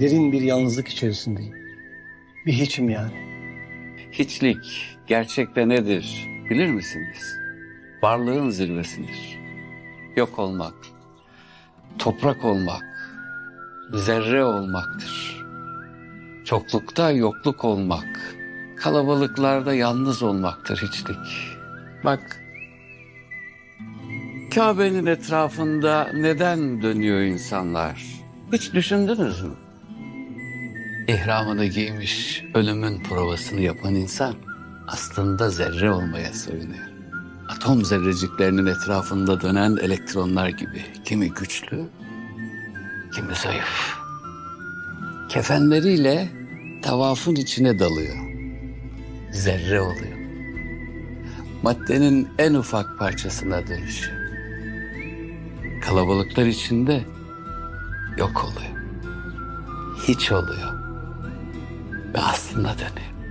Derin bir yalnızlık içerisindeyim. Bir hiçim yani. Hiçlik gerçekte nedir bilir misiniz? Varlığın zirvesidir. Yok olmak, toprak olmak, zerre olmaktır. Çoklukta yokluk olmak, kalabalıklarda yalnız olmaktır hiçlik. Bak, Kabe'nin etrafında neden dönüyor insanlar? Hiç düşündünüz mü? İhramını giymiş, ölümün provasını yapan insan aslında zerre olmaya soyunuyor. Atom zerreciklerinin etrafında dönen elektronlar gibi kimi güçlü, kimi zayıf. Kefenleriyle tavafın içine dalıyor. Zerre oluyor. Maddenin en ufak parçasına dönüşüyor. Kalabalıklar içinde yok oluyor. Hiç oluyor ve aslında dönüyor.